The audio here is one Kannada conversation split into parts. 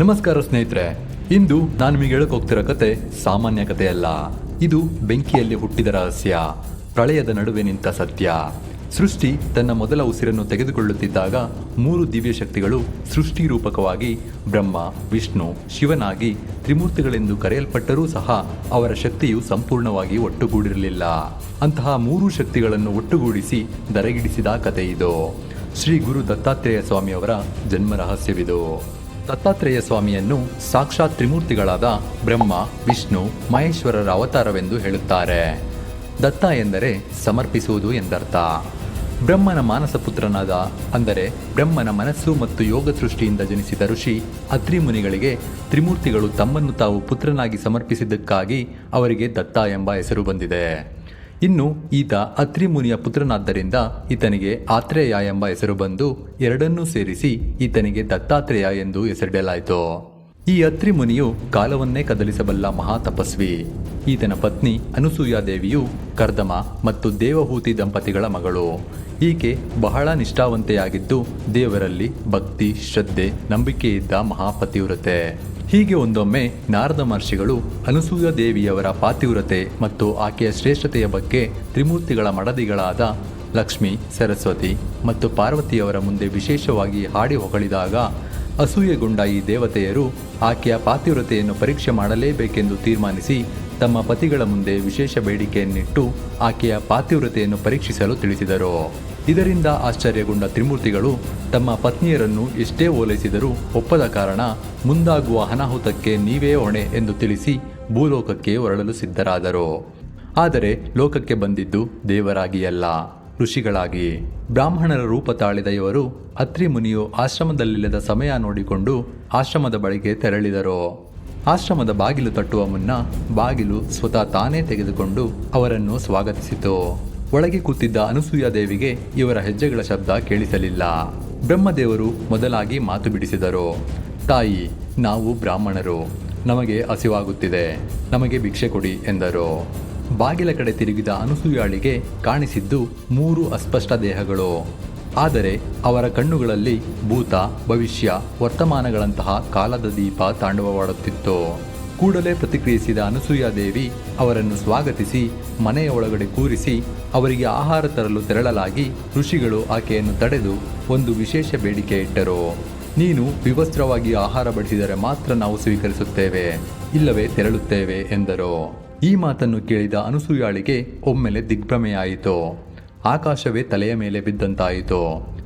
ನಮಸ್ಕಾರ ಸ್ನೇಹಿತರೆ, ಇಂದು ನಾನು ನಿಮಗೆ ಹೇಳಕ್ ಹೋಗ್ತಿರೋ ಕತೆ ಸಾಮಾನ್ಯ ಕಥೆಯಲ್ಲ ಇದು ಬೆಂಕಿಯಲ್ಲಿ ಹುಟ್ಟಿದ ರಹಸ್ಯ, ಪ್ರಳಯದ ನಡುವೆ ನಿಂತ ಸತ್ಯ. ಸೃಷ್ಟಿ ತನ್ನ ಮೊದಲ ಉಸಿರನ್ನು ತೆಗೆದುಕೊಳ್ಳುತ್ತಿದ್ದಾಗ ಮೂರು ದಿವ್ಯ ಶಕ್ತಿಗಳು ಸೃಷ್ಟಿ ರೂಪಕವಾಗಿ ಬ್ರಹ್ಮ, ವಿಷ್ಣು, ಶಿವನಾಗಿ ತ್ರಿಮೂರ್ತಿಗಳೆಂದು ಕರೆಯಲ್ಪಟ್ಟರೂ ಸಹ ಅವರ ಶಕ್ತಿಯು ಸಂಪೂರ್ಣವಾಗಿ ಒಟ್ಟುಗೂಡಿರಲಿಲ್ಲ. ಅಂತಹ ಮೂರು ಶಕ್ತಿಗಳನ್ನು ಒಟ್ಟುಗೂಡಿಸಿ ದರಗಿಡಿಸಿದ ಕಥೆ ಇದು. ಶ್ರೀ ಗುರು ದತ್ತಾತ್ರೇಯ ಸ್ವಾಮಿಯವರ ಜನ್ಮ ರಹಸ್ಯವಿದು. ದತ್ತಾತ್ರೇಯ ಸ್ವಾಮಿಯನ್ನು ಸಾಕ್ಷಾತ್ ತ್ರಿಮೂರ್ತಿಗಳಾದ ಬ್ರಹ್ಮ, ವಿಷ್ಣು, ಮಹೇಶ್ವರರ ಅವತಾರವೆಂದು ಹೇಳುತ್ತಾರೆ. ದತ್ತ ಎಂದರೆ ಸಮರ್ಪಿಸುವುದು ಎಂದರ್ಥ. ಬ್ರಹ್ಮನ ಮಾನಸ ಪುತ್ರನಾದ, ಅಂದರೆ ಬ್ರಹ್ಮನ ಮನಸ್ಸು ಮತ್ತು ಯೋಗ ಸೃಷ್ಟಿಯಿಂದ ಜನಿಸಿದ ಋಷಿ ಅತ್ರಿ ಮುನಿಗಳಿಗೆ ತ್ರಿಮೂರ್ತಿಗಳು ತಮ್ಮನ್ನು ತಾವು ಪುತ್ರನಾಗಿ ಸಮರ್ಪಿಸಿದ್ದಕ್ಕಾಗಿ ಅವರಿಗೆ ದತ್ತ ಎಂಬ ಹೆಸರು ಬಂದಿದೆ. ಇನ್ನು ಈತ ಅತ್ರಿ ಮುನಿಯ ಪುತ್ರನಾದ್ದರಿಂದ ಈತನಿಗೆ ಆತ್ರೇಯ ಎಂಬ ಹೆಸರು ಬಂದು ಎರಡನ್ನೂ ಸೇರಿಸಿ ಈತನಿಗೆ ದತ್ತಾತ್ರೇಯ ಎಂದು ಹೆಸರಿಡಲಾಯಿತು. ಈ ಅತ್ರಿ ಮುನಿಯು ಕಾಲವನ್ನೇ ಕದಲಿಸಬಲ್ಲ ಮಹಾತಪಸ್ವಿ. ಈತನ ಪತ್ನಿ ಅನುಸೂಯಾದೇವಿಯು ಕರ್ದಮ ಮತ್ತು ದೇವಹೂತಿ ದಂಪತಿಗಳ ಮಗಳು. ಈಕೆ ಬಹಳ ನಿಷ್ಠಾವಂತೆಯಾಗಿದ್ದು ದೇವರಲ್ಲಿ ಭಕ್ತಿ, ಶ್ರದ್ಧೆ ನಂಬಿಕೆ ಇದ್ದ ಮಹಾಪತಿವ್ರತೆ. ಹೀಗೆ ಒಂದೊಮ್ಮೆ ನಾರದ ಮಹರ್ಷಿಗಳು ಅನಸೂಯ ದೇವಿಯವರ ಪಾತಿವ್ರತೆ ಮತ್ತು ಆಕೆಯ ಶ್ರೇಷ್ಠತೆಯ ಬಗ್ಗೆ ತ್ರಿಮೂರ್ತಿಗಳ ಮಡದಿಗಳಾದ ಲಕ್ಷ್ಮಿ, ಸರಸ್ವತಿ ಮತ್ತು ಪಾರ್ವತಿಯವರ ಮುಂದೆ ವಿಶೇಷವಾಗಿ ಹಾಡಿ ಹೊಗಳಿದಾಗ ಅಸೂಯೆಗೊಂಡ ಈ ದೇವತೆಯರು ಆಕೆಯ ಪಾತಿವ್ರತೆಯನ್ನು ಪರೀಕ್ಷೆ ಮಾಡಲೇಬೇಕೆಂದು ತೀರ್ಮಾನಿಸಿ ತಮ್ಮ ಪತಿಗಳ ಮುಂದೆ ವಿಶೇಷ ಬೇಡಿಕೆಯನ್ನಿಟ್ಟು ಆಕೆಯ ಪಾತಿವ್ರತೆಯನ್ನು ಪರೀಕ್ಷಿಸಲು ತಿಳಿಸಿದರು. ಇದರಿಂದ ಆಶ್ಚರ್ಯಗೊಂಡ ತ್ರಿಮೂರ್ತಿಗಳು ತಮ್ಮ ಪತ್ನಿಯರನ್ನು ಎಷ್ಟೇ ಓಲೈಸಿದರೂ ಒಪ್ಪದ ಕಾರಣ ಮುಂದಾಗುವ ಅನಾಹುತಕ್ಕೆ ನೀವೇ ಹೊಣೆ ಎಂದು ತಿಳಿಸಿ ಭೂಲೋಕಕ್ಕೆ ಹೊರಳಲು ಸಿದ್ಧರಾದರು. ಆದರೆ ಲೋಕಕ್ಕೆ ಬಂದಿದ್ದು ದೇವರಾಗಿಯಲ್ಲ. ಋಷಿಗಳಾಗಿ ಬ್ರಾಹ್ಮಣರ ರೂಪ ತಾಳಿದ ಇವರು ಅತ್ರಿ ಮುನಿಯು ಆಶ್ರಮದಲ್ಲಿಲ್ಲದ ಸಮಯ ನೋಡಿಕೊಂಡು ಆಶ್ರಮದ ಬಳಿಗೆ ತೆರಳಿದರು. ಆಶ್ರಮದ ಬಾಗಿಲು ತಟ್ಟುವ ಮುನ್ನ ಬಾಗಿಲು ಸ್ವತಃ ತಾನೇ ತೆಗೆದುಕೊಂಡು ಅವರನ್ನು ಸ್ವಾಗತಿಸಿತು. ಒಳಗೆ ಕೂತಿದ್ದ ಅನುಸೂಯಾ ದೇವಿಗೆ ಇವರ ಹೆಜ್ಜೆಗಳ ಶಬ್ದ ಕೇಳಿಸಲಿಲ್ಲ. ಬ್ರಹ್ಮದೇವರು ಮೊದಲಾಗಿ ಮಾತು ಬಿಡಿಸಿದರು. ತಾಯಿ, ನಾವು ಬ್ರಾಹ್ಮಣರು. ನಮಗೆ ಹಸಿವಾಗುತ್ತಿದೆ. ನಮಗೆ ಭಿಕ್ಷೆ ಕೊಡಿ ಎಂದರು. ಬಾಗಿಲ ಕಡೆ ತಿರುಗಿದ ಅನುಸೂಯಾಳಿಗೆ ಕಾಣಿಸಿದ್ದು ಮೂರು ಅಸ್ಪಷ್ಟ ದೇಹಗಳು. ಆದರೆ ಅವರ ಕಣ್ಣುಗಳಲ್ಲಿ ಭೂತ, ಭವಿಷ್ಯ, ವರ್ತಮಾನಗಳಂತಹ ಕಾಲದ ದೀಪ ತಾಂಡವವಾಡುತ್ತಿತ್ತು. ಕೂಡಲೇ ಪ್ರತಿಕ್ರಿಯಿಸಿದ ಅನಸೂಯಾದೇವಿ ಅವರನ್ನು ಸ್ವಾಗತಿಸಿ ಮನೆಯ ಒಳಗಡೆ ಕೂರಿಸಿ, ಅವರಿಗೆ ಆಹಾರ ತರಲು ತೆರಳಲಾಗಿ ಋಷಿಗಳು ಆಕೆಯನ್ನು ತಡೆದು ಒಂದು ವಿಶೇಷ ಬೇಡಿಕೆ ಇಟ್ಟರು. ನೀನು ವಿವಸ್ತ್ರವಾಗಿ ಆಹಾರ ಬಡಿಸಿದರೆ ಮಾತ್ರ ನಾವು ಸ್ವೀಕರಿಸುತ್ತೇವೆ, ಇಲ್ಲವೇ ತೆರಳುತ್ತೇವೆ ಎಂದರು. ಈ ಮಾತನ್ನು ಕೇಳಿದ ಅನಸೂಯಾಳಿಗೆ ಒಮ್ಮೆಲೆ ದಿಗ್ಭ್ರಮೆಯಾಯಿತು. ಆಕಾಶವೇ ತಲೆಯ ಮೇಲೆ ಬಿದ್ದಂತಾಯಿತು.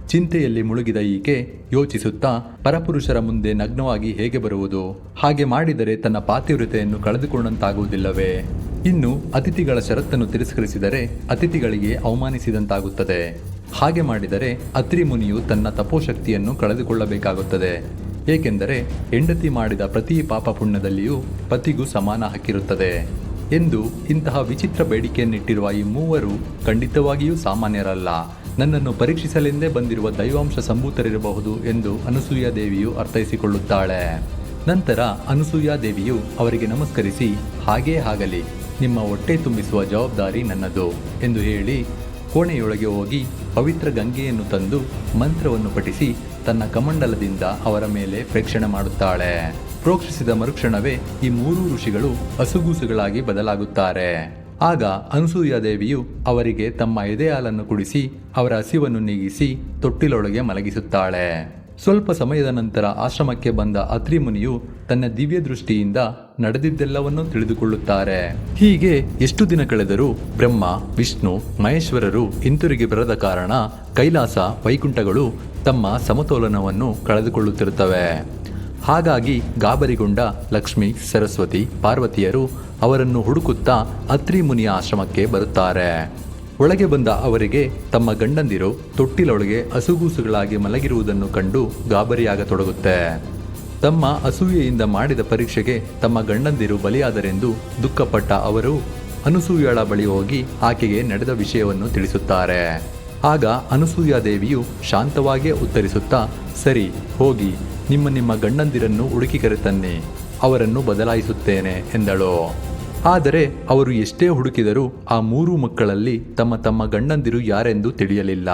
ಚಿಂತೆಯಲ್ಲಿ ಮುಳುಗಿದ ಈಕೆ ಯೋಚಿಸುತ್ತಾ ಪರಪುರುಷರ ಮುಂದೆ ನಗ್ನವಾಗಿ ಹೇಗೆ ಬರುವುದು? ಹಾಗೆ ಮಾಡಿದರೆ ತನ್ನ ಪಾತಿವ್ರತೆಯನ್ನು ಕಳೆದುಕೊಂಡಂತಾಗುವುದಿಲ್ಲವೇ? ಇನ್ನು ಅತಿಥಿಗಳ ಷರತ್ತನ್ನು ತಿರಸ್ಕರಿಸಿದರೆ ಅತಿಥಿಗಳಿಗೆ ಅವಮಾನಿಸಿದಂತಾಗುತ್ತದೆ. ಹಾಗೆ ಮಾಡಿದರೆ ಅತ್ರಿ ಮುನಿಯು ತನ್ನ ತಪೋಶಕ್ತಿಯನ್ನು ಕಳೆದುಕೊಳ್ಳಬೇಕಾಗುತ್ತದೆ. ಏಕೆಂದರೆ ಹೆಂಡತಿ ಮಾಡಿದ ಪ್ರತಿ ಪಾಪ ಪುಣ್ಯದಲ್ಲಿಯೂ ಪತಿಗೂ ಸಮಾನ ಹಕ್ಕಿರುತ್ತದೆ ಎಂದು ಇಂತಹ ವಿಚಿತ್ರ ಬೇಡಿಕೆಯನ್ನಿಟ್ಟಿರುವ ಈ ಮೂವರು ಖಂಡಿತವಾಗಿಯೂ ಸಾಮಾನ್ಯರಲ್ಲ. ನನ್ನನ್ನು ಪರೀಕ್ಷಿಸಲೆಂದೇ ಬಂದಿರುವ ದೈವಾಂಶ ಸಂಭೂತರಿರಬಹುದು ಎಂದು ಅನಸೂಯ ದೇವಿಯು ಅರ್ಥೈಸಿಕೊಳ್ಳುತ್ತಾಳೆ. ನಂತರ ಅನಸೂಯ ದೇವಿಯು ಅವರಿಗೆ ನಮಸ್ಕರಿಸಿ, ಹಾಗೇ ಆಗಲಿ, ನಿಮ್ಮ ಹೊಟ್ಟೆ ತುಂಬಿಸುವ ಜವಾಬ್ದಾರಿ ನನ್ನದು ಎಂದು ಹೇಳಿ ಕೋಣೆಯೊಳಗೆ ಹೋಗಿ ಪವಿತ್ರ ಗಂಗೆಯನ್ನು ತಂದು ಮಂತ್ರವನ್ನು ಪಠಿಸಿ ತನ್ನ ಕಮಂಡಲದಿಂದ ಅವರ ಮೇಲೆ ಪ್ರೇಕ್ಷಣೆ ಮಾಡುತ್ತಾಳೆ. ಪ್ರೋಕ್ಷಿಸಿದ ಮರುಕ್ಷಣವೇ ಈ ಮೂರೂ ಋಷಿಗಳು ಅಸುಗೂಸುಗಳಾಗಿ ಬದಲಾಗುತ್ತಾರೆ. ಆಗ ಅನಸೂಯ ದೇವಿಯು ಅವರಿಗೆ ತಮ್ಮ ಎದೆ ಹಾಲನ್ನು ಕುಡಿಸಿ ಅವರ ಹಸಿವನ್ನು ನೀಗಿಸಿ ತೊಟ್ಟಿಲೊಳಗೆ ಮಲಗಿಸುತ್ತಾಳೆ. ಸ್ವಲ್ಪ ಸಮಯದ ನಂತರ ಆಶ್ರಮಕ್ಕೆ ಬಂದ ಅತ್ರಿ ಮುನಿಯು ತನ್ನ ದಿವ್ಯ ದೃಷ್ಟಿಯಿಂದ ನಡೆದಿದ್ದೆಲ್ಲವನ್ನೂ ತಿಳಿದುಕೊಳ್ಳುತ್ತಾರೆ. ಹೀಗೆ ಎಷ್ಟು ದಿನ ಕಳೆದರೂ ಬ್ರಹ್ಮ, ವಿಷ್ಣು, ಮಹೇಶ್ವರರು ಹಿಂತಿರುಗಿ ಬರದ ಕಾರಣ ಕೈಲಾಸ ವೈಕುಂಠಗಳು ತಮ್ಮ ಸಮತೋಲನವನ್ನು ಕಳೆದುಕೊಳ್ಳುತ್ತಿರುತ್ತವೆ. ಹಾಗಾಗಿ ಗಾಬರಿಗೊಂಡ ಲಕ್ಷ್ಮಿ, ಸರಸ್ವತಿ, ಪಾರ್ವತಿಯರು ಅವರನ್ನು ಹುಡುಕುತ್ತಾ ಅತ್ರಿ ಮುನಿಯ ಆಶ್ರಮಕ್ಕೆ ಬರುತ್ತಾರೆ. ಒಳಗೆ ಬಂದ ಅವರಿಗೆ ತಮ್ಮ ಗಂಡಂದಿರು ತೊಟ್ಟಿಲೊಳಗೆ ಹಸುಗೂಸುಗಳಾಗಿ ಮಲಗಿರುವುದನ್ನು ಕಂಡು ಗಾಬರಿಯಾಗತೊಡಗುತ್ತೆ. ತಮ್ಮ ಅಸೂಯೆಯಿಂದ ಮಾಡಿದ ಪರೀಕ್ಷೆಗೆ ತಮ್ಮ ಗಂಡಂದಿರು ಬಲಿಯಾದರೆಂದು ದುಃಖಪಟ್ಟ ಅವರು ಅನಸೂಯಳ ಬಳಿ ಹೋಗಿ ಆಕೆಗೆ ನಡೆದ ವಿಷಯವನ್ನು ತಿಳಿಸುತ್ತಾರೆ. ಆಗ ಅನುಸೂಯಾ ದೇವಿಯು ಶಾಂತವಾಗಿಯೇ ಉತ್ತರಿಸುತ್ತಾ, ಸರಿ, ಹೋಗಿ, ನಿಮ್ಮ ನಿಮ್ಮ ಗಂಡಂದಿರನ್ನು ಹುಡುಕಿ ಕರೆತನ್ನಿ, ಅವರನ್ನು ಬದಲಾಯಿಸುತ್ತೇನೆ, ಎಂದಳು. ಆದರೆ ಅವರು ಎಷ್ಟೇ ಹುಡುಕಿದರೂ ಆ ಮೂರು ಮಕ್ಕಳಲ್ಲಿ ತಮ್ಮ ತಮ್ಮ ಗಂಡಂದಿರು ಯಾರೆಂದು ತಿಳಿಯಲಿಲ್ಲ.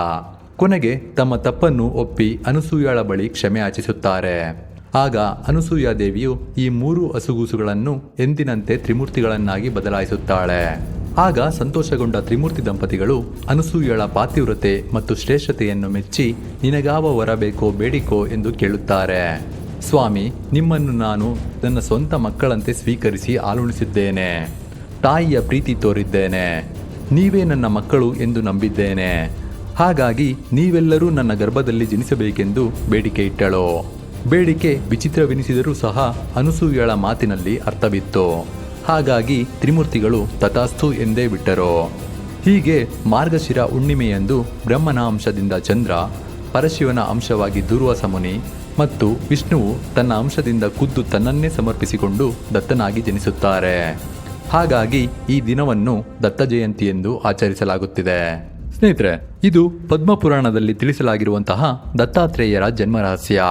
ಕೊನೆಗೆ ತಮ್ಮ ತಪ್ಪನ್ನು ಒಪ್ಪಿ ಅನಸೂಯಾಳ ಬಳಿ ಕ್ಷಮೆ ಆಚಿಸುತ್ತಾರೆ. ಆಗ ಅನಸೂಯಾದೇವಿಯು ಈ ಮೂರು ಅಸುಗೂಸುಗಳನ್ನು ಎಂದಿನಂತೆ ತ್ರಿಮೂರ್ತಿಗಳನ್ನಾಗಿ ಬದಲಾಯಿಸುತ್ತಾಳೆ. ಆಗ ಸಂತೋಷಗೊಂಡ ತ್ರಿಮೂರ್ತಿ ದಂಪತಿಗಳು ಅನಸೂಯಳ ಪಾತಿವ್ರತೆ ಮತ್ತು ಶ್ರೇಷ್ಠತೆಯನ್ನು ಮೆಚ್ಚಿ, ನಿನಗಾವ ವರಬೇಕೋ ಬೇಡಿಕೋ ಎಂದು ಕೇಳುತ್ತಾರೆ. ಸ್ವಾಮಿ, ನಿಮ್ಮನ್ನು ನಾನು ನನ್ನ ಸ್ವಂತ ಮಕ್ಕಳಂತೆ ಸ್ವೀಕರಿಸಿ ಆಲುಣಿಸಿದ್ದೇನೆ ತಾಯಿಯ ಪ್ರೀತಿ ತೋರಿದ್ದೇನೆ. ನೀವೇ ನನ್ನ ಮಕ್ಕಳು ಎಂದು ನಂಬಿದ್ದೇನೆ. ಹಾಗಾಗಿ ನೀವೆಲ್ಲರೂ ನನ್ನ ಗರ್ಭದಲ್ಲಿ ಜನಿಸಬೇಕೆಂದು ಬೇಡಿಕೆ ಇಟ್ಟಳು. ಬೇಡಿಕೆ ವಿಚಿತ್ರವೆನಿಸಿದರೂ ಸಹ ಅನಸೂಯಳ ಮಾತಿನಲ್ಲಿ ಅರ್ಥವಿತ್ತು. ಹಾಗಾಗಿ ತ್ರಿಮೂರ್ತಿಗಳು ತಥಾಸ್ತು ಎಂದೇ ಬಿಟ್ಟರು. ಹೀಗೆ ಮಾರ್ಗಶಿರ ಹುಣ್ಣಿಮೆಯಂದು ಬ್ರಹ್ಮನ ಅಂಶದಿಂದ ಚಂದ್ರ ಪರಶಿವನ ಅಂಶವಾಗಿ ದುರ್ವಾಸ ಮುನಿ ಮತ್ತು ವಿಷ್ಣುವು ತನ್ನ ಅಂಶದಿಂದ ಖುದ್ದು ತನ್ನನ್ನೇ ಸಮರ್ಪಿಸಿಕೊಂಡು ದತ್ತನಾಗಿ ಜನಿಸುತ್ತಾರೆ. ಹಾಗಾಗಿ ಈ ದಿನವನ್ನು ದತ್ತ ಜಯಂತಿ ಎಂದು ಆಚರಿಸಲಾಗುತ್ತಿದೆ. ಸ್ನೇಹಿತರೆ, ಇದು ಪದ್ಮಪುರಾಣದಲ್ಲಿ ತಿಳಿಸಲಾಗಿರುವಂತಹ ದತ್ತಾತ್ರೇಯರ ಜನ್ಮ ರಹಸ್ಯ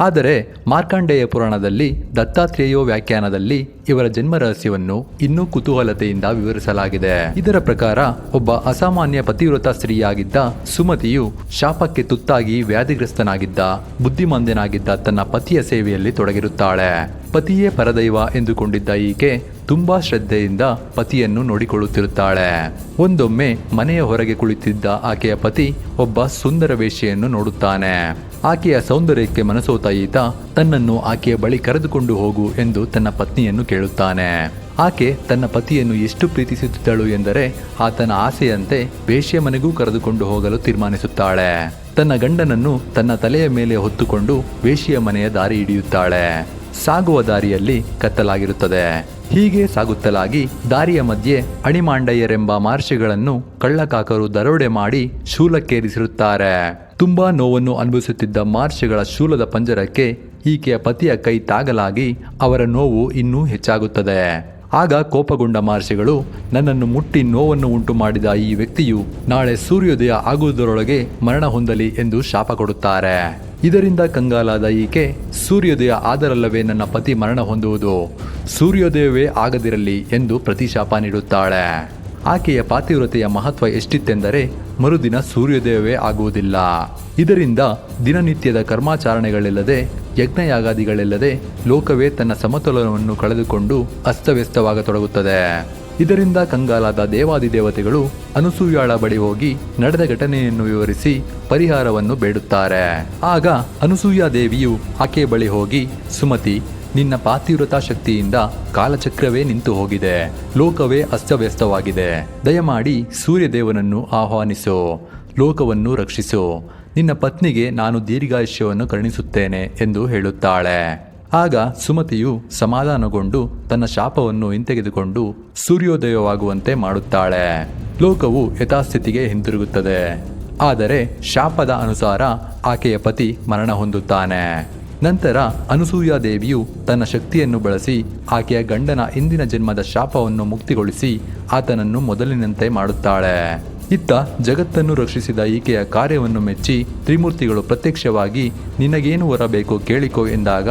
ಆದರೆ ಮಾರ್ಕಾಂಡೇಯ ಪುರಾಣದಲ್ಲಿ ದತ್ತಾತ್ರೇಯೋ ವ್ಯಾಖ್ಯಾನದಲ್ಲಿ ಇವರ ಜನ್ಮ ರಹಸ್ಯವನ್ನು ಇನ್ನೂ ಕುತೂಹಲತೆಯಿಂದ ವಿವರಿಸಲಾಗಿದೆ. ಇದರ ಪ್ರಕಾರ ಒಬ್ಬ ಅಸಾಮಾನ್ಯ ಪತಿವ್ರತ ಸ್ತ್ರೀಯಾಗಿದ್ದ ಸುಮತಿಯು ಶಾಪಕ್ಕೆ ತುತ್ತಾಗಿ ವ್ಯಾಧಿಗ್ರಸ್ತನಾಗಿದ್ದ ಬುದ್ಧಿಮಾಂದ್ಯನಾಗಿದ್ದ ತನ್ನ ಪತಿಯ ಸೇವೆಯಲ್ಲಿ ತೊಡಗಿರುತ್ತಾಳೆ. ಪತಿಯೇ ಪರದೈವ ಎಂದುಕೊಂಡಿದ್ದ ಈಕೆ ತುಂಬಾ ಶ್ರದ್ಧೆಯಿಂದ ಪತಿಯನ್ನು ನೋಡಿಕೊಳ್ಳುತ್ತಿರುತ್ತಾಳೆ. ಒಂದೊಮ್ಮೆ ಮನೆಯ ಹೊರಗೆ ಕುಳಿತಿದ್ದ ಆಕೆಯ ಪತಿ ಒಬ್ಬ ಸುಂದರ ವೇಶ್ಯೆಯನ್ನು ನೋಡುತ್ತಾನೆ. ಆಕೆಯ ಸೌಂದರ್ಯಕ್ಕೆ ಮನಸೋತ ಈತ ತನ್ನನ್ನು ಆಕೆಯ ಬಳಿ ಕರೆದುಕೊಂಡು ಹೋಗು ಎಂದು ತನ್ನ ಪತ್ನಿಯನ್ನು ಕೇಳುತ್ತಾನೆ. ಆಕೆ ತನ್ನ ಪತಿಯನ್ನು ಎಷ್ಟು ಪ್ರೀತಿಸುತ್ತಿದ್ದಳು ಎಂದರೆ ಆತನ ಆಸೆಯಂತೆ ವೇಶ್ಯ ಮನೆಗೂ ಕರೆದುಕೊಂಡು ಹೋಗಲು ತೀರ್ಮಾನಿಸುತ್ತಾಳೆ. ತನ್ನ ಗಂಡನನ್ನು ತನ್ನ ತಲೆಯ ಮೇಲೆ ಹೊತ್ತುಕೊಂಡು ವೇಶ್ಯೆಯ ಮನೆಯ ದಾರಿ ಹಿಡಿಯುತ್ತಾಳೆ. ಸಾಗುವ ದಾರಿಯಲ್ಲಿ ಕತ್ತಲಾಗಿರುತ್ತದೆ. ಹೀಗೆ ಸಾಗುತ್ತಲಾಗಿ ದಾರಿಯ ಮಧ್ಯೆ ಅಣಿಮಾಂಡಯ್ಯರೆಂಬ ಮಹರ್ಷಿಗಳನ್ನು ಕಳ್ಳಕಾಕರು ದರೋಡೆ ಮಾಡಿ ಶೂಲಕ್ಕೇರಿಸಿರುತ್ತಾರೆ. ತುಂಬಾ ನೋವನ್ನು ಅನುಭವಿಸುತ್ತಿದ್ದ ಮಹರ್ಷಿಗಳ ಶೂಲದ ಪಂಜರಕ್ಕೆ ಈಕೆಯ ಪತಿಯ ಕೈ ತಾಗಲಾಗಿ ಅವರ ನೋವು ಇನ್ನೂ ಹೆಚ್ಚಾಗುತ್ತದೆ. ಆಗ ಕೋಪಗೊಂಡ ಮಹರ್ಷಿಗಳು, ನನ್ನನ್ನು ಮುಟ್ಟಿ ನೋವನ್ನು ಉಂಟು ಮಾಡಿದ ಈ ವ್ಯಕ್ತಿಯು ನಾಳೆ ಸೂರ್ಯೋದಯ ಆಗುವುದರೊಳಗೆ ಮರಣ ಹೊಂದಲಿ ಎಂದು ಶಾಪ ಕೊಡುತ್ತಾರೆ. ಇದರಿಂದ ಕಂಗಾಲಾದ ಈಕೆ ಸೂರ್ಯೋದಯ ಆದರಲ್ಲವೇ ನನ್ನ ಪತಿ ಮರಣ ಹೊಂದುವುದು. ಸೂರ್ಯೋದಯವೇ ಆಗದಿರಲಿ ಎಂದು ಪ್ರತಿಶಾಪ ನೀಡುತ್ತಾಳೆ. ಆಕೆಯ ಪಾತಿವ್ರತೆಯ ಮಹತ್ವ ಎಷ್ಟಿತ್ತೆಂದರೆ ಮರುದಿನ ಸೂರ್ಯೋದಯವೇ ಆಗುವುದಿಲ್ಲ. ಇದರಿಂದ ದಿನನಿತ್ಯದ ಕರ್ಮಾಚರಣೆಗಳಿಲ್ಲದೆ, ಯಜ್ಞಯಾಗಾದಿಗಳಿಲ್ಲದೆ ಲೋಕವೇ ತನ್ನ ಸಮತೋಲನವನ್ನು ಕಳೆದುಕೊಂಡು ಅಸ್ತವ್ಯಸ್ತವಾಗತೊಡಗುತ್ತದೆ. ಇದರಿಂದ ಕಂಗಾಲಾದ ದೇವಾದಿ ದೇವತೆಗಳು ಅನುಸೂಯಾಳ ಬಳಿ ಹೋಗಿ ನಡೆದ ಘಟನೆಯನ್ನು ವಿವರಿಸಿ ಪರಿಹಾರವನ್ನು ಬೇಡುತ್ತಾರೆ. ಆಗ ಅನುಸೂಯ ದೇವಿಯು ಆಕೆ ಬಳಿ ಹೋಗಿ, ಸುಮತಿ, ನಿನ್ನ ಪಾತಿವ್ರತಾ ಶಕ್ತಿಯಿಂದ ಕಾಲಚಕ್ರವೇ ನಿಂತು ಹೋಗಿದೆ. ಲೋಕವೇ ಅಸ್ತವ್ಯಸ್ತವಾಗಿದೆ. ದಯಮಾಡಿ ಸೂರ್ಯದೇವನನ್ನು ಆಹ್ವಾನಿಸು. ಲೋಕವನ್ನು ರಕ್ಷಿಸು. ನಿನ್ನ ಪತ್ನಿಗೆ ನಾನು ದೀರ್ಘಾಯುಷ್ಯವನ್ನು ಕರುಣಿಸುತ್ತೇನೆ ಎಂದು ಹೇಳುತ್ತಾಳೆ. ಆಗ ಸುಮತಿಯು ಸಮಾಧಾನಗೊಂಡು ತನ್ನ ಶಾಪವನ್ನು ಹಿಂತೆಗೆದುಕೊಂಡು ಸೂರ್ಯೋದಯವಾಗುವಂತೆ ಮಾಡುತ್ತಾಳೆ. ಲೋಕವು ಯಥಾಸ್ಥಿತಿಗೆ ಹಿಂತಿರುಗುತ್ತದೆ. ಆದರೆ ಶಾಪದ ಅನುಸಾರ ಆಕೆಯ ಪತಿ ಮರಣ ಹೊಂದುತ್ತಾನೆ. ನಂತರ ಅನುಸೂಯಾ ದೇವಿಯು ತನ್ನ ಶಕ್ತಿಯನ್ನು ಬಳಸಿ ಆಕೆಯ ಗಂಡನ ಇಂದಿನ ಜನ್ಮದ ಶಾಪವನ್ನು ಮುಕ್ತಿಗೊಳಿಸಿ ಆತನನ್ನು ಮೊದಲಿನಂತೆ ಮಾಡುತ್ತಾಳೆ. ಇತ್ತ ಜಗತ್ತನ್ನು ರಕ್ಷಿಸಿದ ಈಕೆಯ ಕಾರ್ಯವನ್ನು ಮೆಚ್ಚಿ ತ್ರಿಮೂರ್ತಿಗಳು ಪ್ರತ್ಯಕ್ಷವಾಗಿ, ನಿನಗೇನು ವರ ಬೇಕೋ ಕೇಳಿಕೋ ಎಂದಾಗ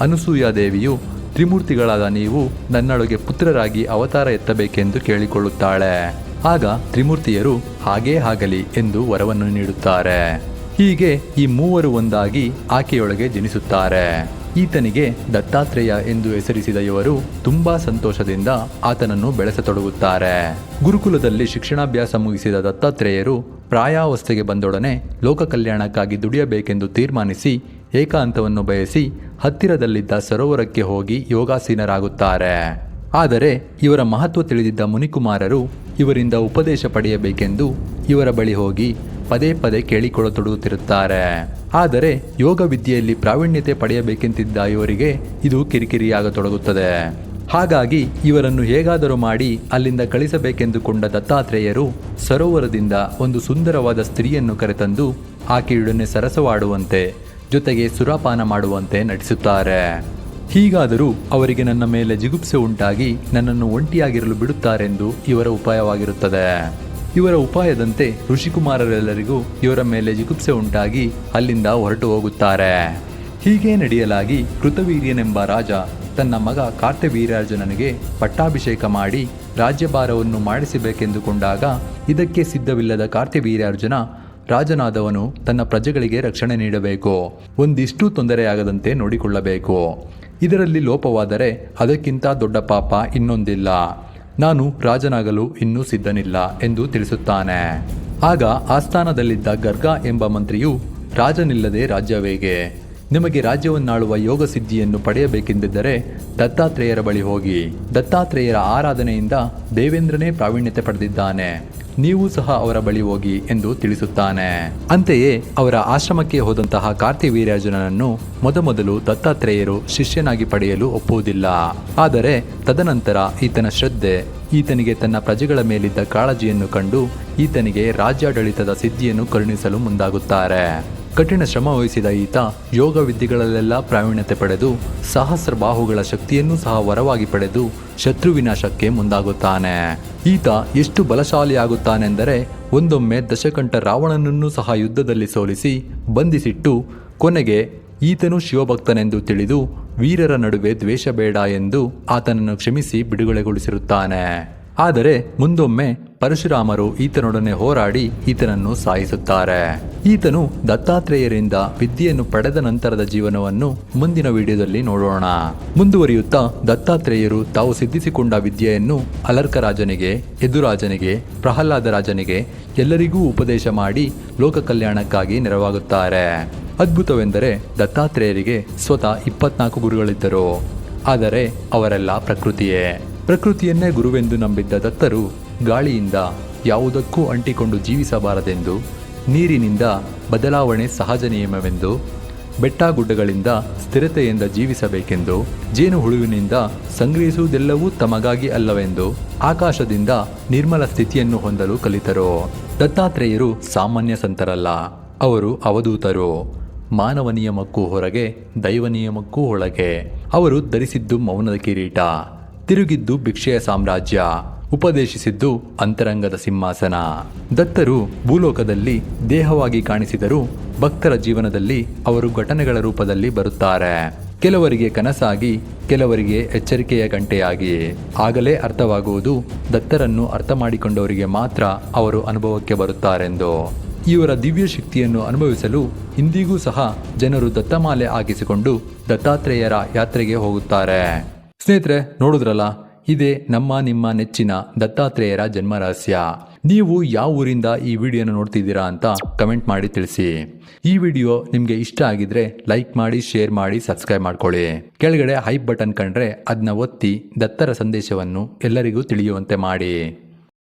ಅನುಸೂಯಾ ದೇವಿಯು, ತ್ರಿಮೂರ್ತಿಗಳಾದ ನೀವು ನನ್ನೊಳಗೆ ಪುತ್ರರಾಗಿ ಅವತಾರ ಎತ್ತಬೇಕೆಂದು ಕೇಳಿಕೊಳ್ಳುತ್ತಾಳೆ. ಆಗ ತ್ರಿಮೂರ್ತಿಯರು ಹಾಗೇ ಆಗಲಿ ಎಂದು ವರವನ್ನು ನೀಡುತ್ತಾರೆ. ಹೀಗೆ ಈ ಮೂವರು ಒಂದಾಗಿ ಆಕೆಯೊಳಗೆ ಜನಿಸುತ್ತಾರೆ. ಈತನಿಗೆ ದತ್ತಾತ್ರೇಯ ಎಂದು ಹೆಸರಿಸಿದ ಇವರು ತುಂಬಾ ಸಂತೋಷದಿಂದ ಆತನನ್ನು ಬೆಳೆಸತೊಡಗುತ್ತಾರೆ. ಗುರುಕುಲದಲ್ಲಿ ಶಿಕ್ಷಣಾಭ್ಯಾಸ ಮುಗಿಸಿದ ದತ್ತಾತ್ರೇಯರು ಪ್ರಾಯಾವಸ್ಥೆಗೆ ಬಂದೊಡನೆ ಲೋಕ ಕಲ್ಯಾಣಕ್ಕಾಗಿ ದುಡಿಯಬೇಕೆಂದು ತೀರ್ಮಾನಿಸಿ ಏಕಾಂತವನ್ನು ಬಯಸಿ ಹತ್ತಿರದಲ್ಲಿದ್ದ ಸರೋವರಕ್ಕೆ ಹೋಗಿ ಯೋಗಾಸೀನರಾಗುತ್ತಾರೆ. ಆದರೆ ಇವರ ಮಹತ್ವ ತಿಳಿದಿದ್ದ ಮುನಿಕುಮಾರರು ಇವರಿಂದ ಉಪದೇಶ ಪಡೆಯಬೇಕೆಂದು ಇವರ ಬಳಿ ಹೋಗಿ ಪದೇ ಪದೇ ಕೇಳಿಕೊಳ್ಳತೊಡಗುತ್ತಿರುತ್ತಾರೆ. ಆದರೆ ಯೋಗ ವಿದ್ಯೆಯಲ್ಲಿ ಪ್ರಾವೀಣ್ಯತೆ ಪಡೆಯಬೇಕೆಂತಿದ್ದ ಇವರಿಗೆ ಇದು ಕಿರಿಕಿರಿಯಾಗತೊಡಗುತ್ತದೆ. ಹಾಗಾಗಿ ಇವರನ್ನು ಹೇಗಾದರೂ ಮಾಡಿ ಅಲ್ಲಿಂದ ಕಳಿಸಬೇಕೆಂದುಕೊಂಡ ದತ್ತಾತ್ರೇಯರು ಸರೋವರದಿಂದ ಒಂದು ಸುಂದರವಾದ ಸ್ತ್ರೀಯನ್ನು ಕರೆತಂದು ಆಕೆಯೊಡನೆ ಸರಸವಾಡುವಂತೆ ಜೊತೆಗೆ ಸುರಾಪಾನ ಮಾಡುವಂತೆ ನಟಿಸುತ್ತಾರೆ ಹೀಗಾದರೂ ಅವರಿಗೆ ನನ್ನ ಮೇಲೆ ಜಿಗುಪ್ಸೆ ಉಂಟಾಗಿ ನನ್ನನ್ನು ಒಂಟಿಯಾಗಿರಲು ಬಿಡುತ್ತಾರೆಂದು ಇವರ ಉಪಾಯವಾಗಿರುತ್ತದೆ. ಇವರ ಉಪಾಯದಂತೆ ಋಷಿಕುಮಾರರೆಲ್ಲರಿಗೂ ಇವರ ಮೇಲೆ ಜಿಗುಪ್ಸೆ ಉಂಟಾಗಿ ಅಲ್ಲಿಂದ ಹೊರಟು ಹೋಗುತ್ತಾರೆ. ಹೀಗೆ ನಡೆಯಲಾಗಿ ಕೃತವೀರ್ಯನೆಂಬ ರಾಜ ತನ್ನ ಮಗ ಕಾರ್ತವೀರಾರ್ಜುನನಿಗೆ ಪಟ್ಟಾಭಿಷೇಕ ಮಾಡಿ ರಾಜ್ಯಭಾರವನ್ನು ಮಾಡಿಸಬೇಕೆಂದುಕೊಂಡಾಗ ಇದಕ್ಕೆ ಸಿದ್ಧವಿಲ್ಲದ ಕಾರ್ತವೀರಾರ್ಜುನ ರಾಜನಾದವನು ತನ್ನ ಪ್ರಜೆಗಳಿಗೆ ರಕ್ಷಣೆ ನೀಡಬೇಕು. ಒಂದಿಷ್ಟು ತೊಂದರೆಯಾಗದಂತೆ ನೋಡಿಕೊಳ್ಳಬೇಕು. ಇದರಲ್ಲಿ ಲೋಪವಾದರೆ ಅದಕ್ಕಿಂತ ದೊಡ್ಡ ಪಾಪ ಇನ್ನೊಂದಿಲ್ಲ. ನಾನು ರಾಜನಾಗಲು ಇನ್ನೂ ಸಿದ್ಧನಿಲ್ಲ ಎಂದು ತಿಳಿಸುತ್ತಾನೆ. ಆಗ ಆಸ್ಥಾನದಲ್ಲಿದ್ದ ಗರ್ಗ ಎಂಬ ಮಂತ್ರಿಯು, ರಾಜನಿಲ್ಲದೆ ರಾಜ್ಯವೇಗೆ? ನಿಮಗೆ ರಾಜ್ಯವನ್ನಾಳುವ ಯೋಗ ಸಿದ್ಧಿಯನ್ನು ಪಡೆಯಬೇಕೆಂದಿದ್ದರೆ ದತ್ತಾತ್ರೇಯರ ಬಳಿ ಹೋಗಿ. ದತ್ತಾತ್ರೇಯರ ಆರಾಧನೆಯಿಂದ ದೇವೇಂದ್ರನೇ ಪ್ರಾವೀಣ್ಯತೆ ಪಡೆದಿದ್ದಾನೆ. ನೀವು ಸಹ ಅವರ ಬಳಿ ಹೋಗಿ ಎಂದು ತಿಳಿಸುತ್ತಾನೆ. ಅಂತೆಯೇ ಅವರ ಆಶ್ರಮಕ್ಕೆ ಹೋದಂತಹ ಕಾರ್ತಿವೀರ್ಯಾರ್ಜುನನನ್ನು ಮೊದಮೊದಲು ದತ್ತಾತ್ರೇಯರು ಶಿಷ್ಯನಾಗಿ ಪಡೆಯಲು ಒಪ್ಪುವುದಿಲ್ಲ. ಆದರೆ ತದನಂತರ ಈತನ ಶ್ರದ್ಧೆ, ಈತನಿಗೆ ತನ್ನ ಪ್ರಜೆಗಳ ಮೇಲಿದ್ದ ಕಾಳಜಿಯನ್ನು ಕಂಡು ಈತನಿಗೆ ರಾಜ್ಯಾಡಳಿತದ ಸಿದ್ಧಿಯನ್ನು ಕರುಣಿಸಲು ಮುಂದಾಗುತ್ತಾರೆ. ಕಠಿಣ ಶ್ರಮ ವಹಿಸಿದ ಈತ ಯೋಗ ವಿದ್ಯೆಗಳಲ್ಲೆಲ್ಲ ಪ್ರಾವೀಣ್ಯತೆ ಪಡೆದು ಸಹಸ್ರ ಬಾಹುಗಳ ಶಕ್ತಿಯನ್ನು ಸಹ ವರವಾಗಿ ಪಡೆದು ಶತ್ರು ವಿನಾಶಕ್ಕೆ ಮುಂದಾಗುತ್ತಾನೆ. ಈತ ಎಷ್ಟು ಬಲಶಾಲಿಯಾಗುತ್ತಾನೆಂದರೆ ಒಂದೊಮ್ಮೆ ದಶಕಂಠ ರಾವಣನನ್ನು ಸಹ ಯುದ್ಧದಲ್ಲಿ ಸೋಲಿಸಿ ಬಂಧಿಸಿಟ್ಟು ಕೊನೆಗೆ ಈತನು ಶಿವಭಕ್ತನೆಂದು ತಿಳಿದು ವೀರರ ನಡುವೆ ದ್ವೇಷ ಬೇಡ ಎಂದು ಆತನನ್ನು ಕ್ಷಮಿಸಿ ಬಿಡುಗಡೆಗೊಳಿಸಿರುತ್ತಾನೆ. ಆದರೆ ಮುಂದೊಮ್ಮೆ ಪರಶುರಾಮರು ಈತನೊಡನೆ ಹೋರಾಡಿ ಈತನನ್ನು ಸಾಯಿಸುತ್ತಾರೆ. ಈತನು ದತ್ತಾತ್ರೇಯರಿಂದ ವಿದ್ಯೆಯನ್ನು ಪಡೆದ ನಂತರದ ಜೀವನವನ್ನು ಮುಂದಿನ ವಿಡಿಯೋದಲ್ಲಿ ನೋಡೋಣ. ಮುಂದುವರಿಯುತ್ತಾ ದತ್ತಾತ್ರೇಯರು ತಾವು ಸಿದ್ಧಿಸಿಕೊಂಡ ವಿದ್ಯೆಯನ್ನು ಅಲರ್ಕರಾಜನಿಗೆ ಎದುರಾಜನಿಗೆ ಪ್ರಹ್ಲಾದ ರಾಜನಿಗೆ ಎಲ್ಲರಿಗೂ ಉಪದೇಶ ಮಾಡಿ ಲೋಕ ಕಲ್ಯಾಣಕ್ಕಾಗಿ ನೆರವಾಗುತ್ತಾರೆ. ಅದ್ಭುತವೆಂದರೆ ದತ್ತಾತ್ರೇಯರಿಗೆ ಸ್ವತಃ ಇಪ್ಪತ್ನಾಲ್ಕು ಗುರುಗಳಿದ್ದರು. ಆದರೆ ಅವರೆಲ್ಲ ಪ್ರಕೃತಿಯೇ. ಪ್ರಕೃತಿಯನ್ನೇ ಗುರುವೆಂದು ನಂಬಿದ್ದ ದತ್ತರು ಗಾಳಿಯಿಂದ ಯಾವುದಕ್ಕೂ ಅಂಟಿಕೊಂಡು ಜೀವಿಸಬಾರದೆಂದು, ನೀರಿನಿಂದ ಬದಲಾವಣೆ ಸಹಜ ನಿಯಮವೆಂದು ಬೆಟ್ಟ ಗುಡ್ಡಗಳಿಂದ ಸ್ಥಿರತೆಯಿಂದ ಜೀವಿಸಬೇಕೆಂದು, ಜೇನು ಹುಳುವಿನಿಂದ ಸಂಗ್ರಹಿಸುವುದೆಲ್ಲವೂ ತಮಗಾಗಿ ಅಲ್ಲವೆಂದು ಆಕಾಶದಿಂದ ನಿರ್ಮಲ ಸ್ಥಿತಿಯನ್ನು ಹೊಂದಲು ಕಲಿತರು? ದತ್ತಾತ್ರೇಯರು ಸಾಮಾನ್ಯ ಸಂತರಲ್ಲ. ಅವರು ಅವಧೂತರು. ಮಾನವ ನಿಯಮಕ್ಕೂ ಹೊರಗೆ ದೈವ ನಿಯಮಕ್ಕೂ ಒಳಗೆ. ಅವರು ಧರಿಸಿದ್ದು ಮೌನದ ಕಿರೀಟ. ತಿರುಗಿದ್ದು ಭಿಕ್ಷೆಯ ಸಾಮ್ರಾಜ್ಯ, ಉಪದೇಶಿಸಿದ್ದು ಅಂತರಂಗದ ಸಿಂಹಾಸನ. ದತ್ತರು ಭೂಲೋಕದಲ್ಲಿ ದೇಹವಾಗಿ ಕಾಣಿಸಿದರೂ ಭಕ್ತರ ಜೀವನದಲ್ಲಿ ಅವರು ಘಟನೆಗಳ ರೂಪದಲ್ಲಿ ಬರುತ್ತಾರೆ. ಕೆಲವರಿಗೆ ಕನಸಾಗಿ, ಕೆಲವರಿಗೆ ಎಚ್ಚರಿಕೆಯ ಗಂಟೆಯಾಗಿ. ಆಗಲೇ ಅರ್ಥವಾಗುವುದು ದತ್ತರನ್ನು ಅರ್ಥ ಮಾಡಿಕೊಂಡವರಿಗೆ ಮಾತ್ರ ಅವರು ಅನುಭವಕ್ಕೆ ಬರುತ್ತಾರೆಂದು. ಇವರ ದಿವ್ಯ ಶಕ್ತಿಯನ್ನು ಅನುಭವಿಸಲು ಇಂದಿಗೂ ಸಹ ಜನರು ದತ್ತಮಾಲೆ ಹಾಕಿಸಿಕೊಂಡು ದತ್ತಾತ್ರೇಯರ ಯಾತ್ರೆಗೆ ಹೋಗುತ್ತಾರೆ. ಸ್ನೇಹಿತರೆ, ನೋಡಿದ್ರಲ್ಲ? ಇದೇ ನಮ್ಮ, ನಿಮ್ಮ ನೆಚ್ಚಿನ ದತ್ತಾತ್ರೇಯರ ಜನ್ಮ ರಹಸ್ಯ ನೀವು ಯಾವ ಊರಿಂದ ಈ ವಿಡಿಯೋನ ನೋಡ್ತಿದ್ದೀರಾ ಅಂತ ಕಮೆಂಟ್ ಮಾಡಿ ತಿಳಿಸಿ. ಈ ವಿಡಿಯೋ ನಿಮಗೆ ಇಷ್ಟ ಆಗಿದ್ರೆ ಲೈಕ್ ಮಾಡಿ, ಶೇರ್ ಮಾಡಿ, ಸಬ್ಸ್ಕ್ರೈಬ್ ಮಾಡ್ಕೊಳ್ಳಿ. ಕೆಳಗಡೆ ಹೈಪ್ ಬಟನ್ ಕಂಡ್ರೆ ಅದನ್ನ ಒತ್ತಿ ದತ್ತರ ಸಂದೇಶವನ್ನು ಎಲ್ಲರಿಗೂ ತಿಳಿಯುವಂತೆ ಮಾಡಿ.